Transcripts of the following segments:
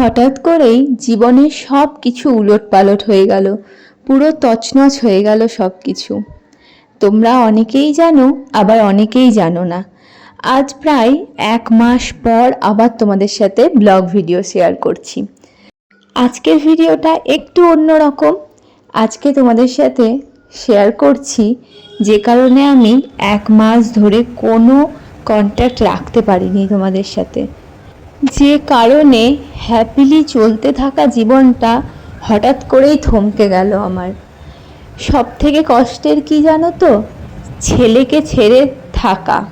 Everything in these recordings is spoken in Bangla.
হঠাৎ করেই জীবনের সব কিছু উলট পালট হয়ে গেল, পুরো তছনছ হয়ে গেল সব কিছু তোমরা অনেকেই জানো, আবার অনেকেই জানো না। আজ প্রায় এক মাস পর আবার তোমাদের সাথে ব্লগ ভিডিও শেয়ার করছি। আজকের ভিডিওটা একটু অন্যরকম। আজকে তোমাদের সাথে শেয়ার করছি যে কারণে আমি এক মাস ধরে কোনো কন্ট্যাক্ট রাখতে পারিনি তোমাদের সাথে। যে কারণে হ্যাপিলি চলতে থাকা জীবনটা হঠাৎ করেই থমকে গেল আমার। সব থেকে কষ্টের কি জানো তো? ছেলেকে ছেড়ে থাকা।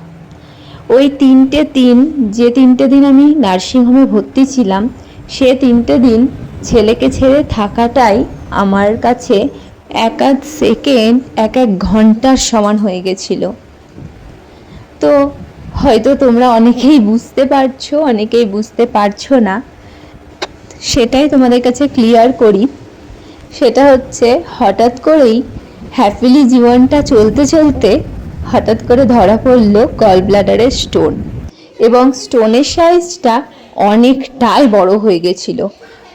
ওই তিনটে দিন, যে তিনটে দিন আমি নার্সিংহোমে ভর্তি ছিলাম, সে তিনটে দিন ছেলেকে ছেড়ে থাকাটাই আমার কাছে এক এক সেকেন্ড, এক এক ঘণ্টার সমান হয়ে গেছিল। তো হয়তো তোমরা অনেকেই বুঝতে পারছ, অনেকেই বুঝতে পারছ না। সেটাই তোমাদের কাছে ক্লিয়ার করি। সেটা হচ্ছে হঠাৎ করেই হ্যাপিলি জীবনটা চলতে চলতে হঠাৎ করে ধরা পড়ল গল ব্লাডারের স্টোন এবং স্টোনের সাইজটা অনেকটাই বড় হয়ে গেছিল।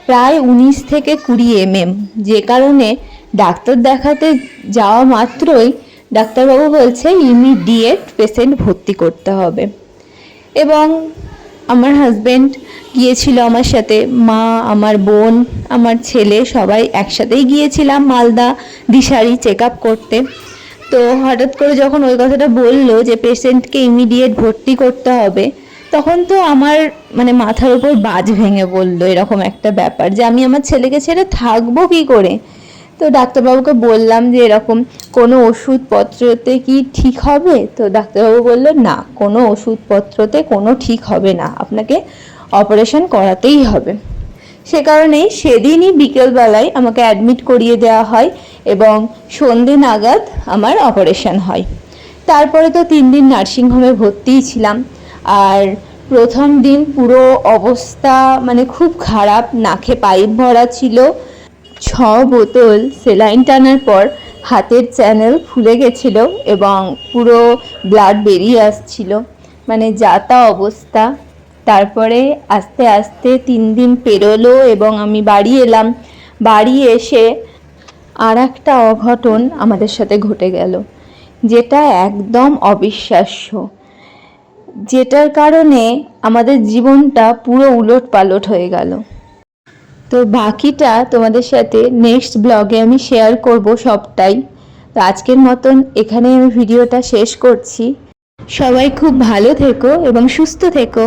প্রায় উনিশ থেকে কুড়ি এমএম যে কারণে ডাক্তার দেখাতে যাওয়া মাত্রই ডাক্তারবাবু বলছে ইমিডিয়েট পেশেন্ট ভর্তি করতে হবে। এবং আমার হাজব্যান্ড গিয়েছিল আমার সাথে, মা, আমার বোন, আমার ছেলে, সবাই একসাথেই গিয়েছিলাম মালদা দিশারি চেক আপ করতে। তো হঠাৎ করে যখন ওই কথাটা বলল যে পেশেন্টকে ইমিডিয়েট ভর্তি করতে হবে, তখন তো আমার মানে মাথার উপর বাজ ভেঙে বলল এরকম একটা ব্যাপার যে, আমি আমার ছেলেকে ছেড়ে থাকব কি করে? তো ডাক্তারবাবুকে বললাম যে এরকম কোনো ওষুধপত্রতে কি ঠিক হবে? তো ডাক্তারবাবু বলল, না, কোনো ওষুধপত্রতে কোনো ঠিক হবে না। আপনাকে অপারেশন করাতেই হবে। সে কারণেই সেদিনই বিকেলবেলায় আমাকে অ্যাডমিট করিয়ে দেওয়া হয় এবং সন্ধে নাগাদ আমার অপারেশন হয়। তারপরে তো তিন দিন নার্সিংহোমে ভর্তিই ছিলাম। আর প্রথম দিন পুরো অবস্থা মানে খুব খারাপ, নাকে পাইপ ভরা ছিল ছ বোতল সেলাইন টানার পর হাতের চ্যানেল খুলে গেছিল এবং পুরো ব্লাড বেরিয়ে আসছিল। মানে যাতা অবস্থা। তারপরে আস্তে আস্তে তিন দিন পেরোলো এবং আমি বাড়ি এলাম। বাড়ি এসে আর একটা অঘটন আমাদের সাথে ঘটে গেল, যেটা একদম অবিশ্বাস্য। যেটার কারণে আমাদের জীবনটা পুরো উলট পালট হয়ে গেল। তো বাকিটা তোমাদের সাথে নেক্সট ব্লগে আমি শেয়ার করব সবটাই। তো আজকের মতন এখানে আমি ভিডিওটা শেষ করছি। সবাই খুব ভালো থেকো এবং সুস্থ থেকো।